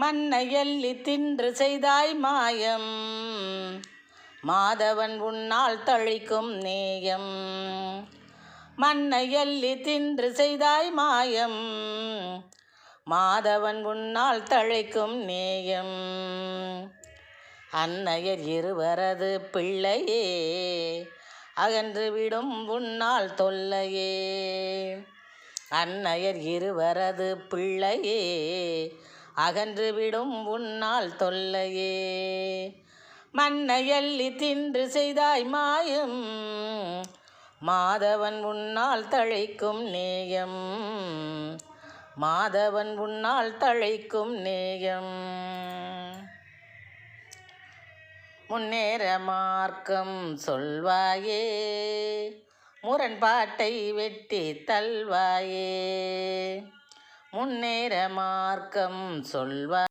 மன்னை எல்லி தின்று செய்தாய் மாயம். மாதவன் உன்னால் தழிக்கும் நேயம். மன்னை எல்லி தின்று செய்தாய் மாயம். மாதவன் உன்னால் தழைக்கும் நேயம். அன்னையர் இருவரது பிள்ளையே அகன்று விடும் உன்னால் தொல்லையே. அன்னையர் இருவரது பிள்ளையே அகன்று விடும் உன்னால் தொல்லையே. மன்னையள்ளி தின்று செய்தாய் மாயம். மாதவன் உன்னால் தழைக்கும் நேயம். மாதவன் உன்னால் தழைக்கும் நேயம். முன்னேற மார்க்கம் சொல்வாயே. முரண்பாட்டை வெட்டி தல்வாயே முன்னேற மார்க்கம் சொல்வார்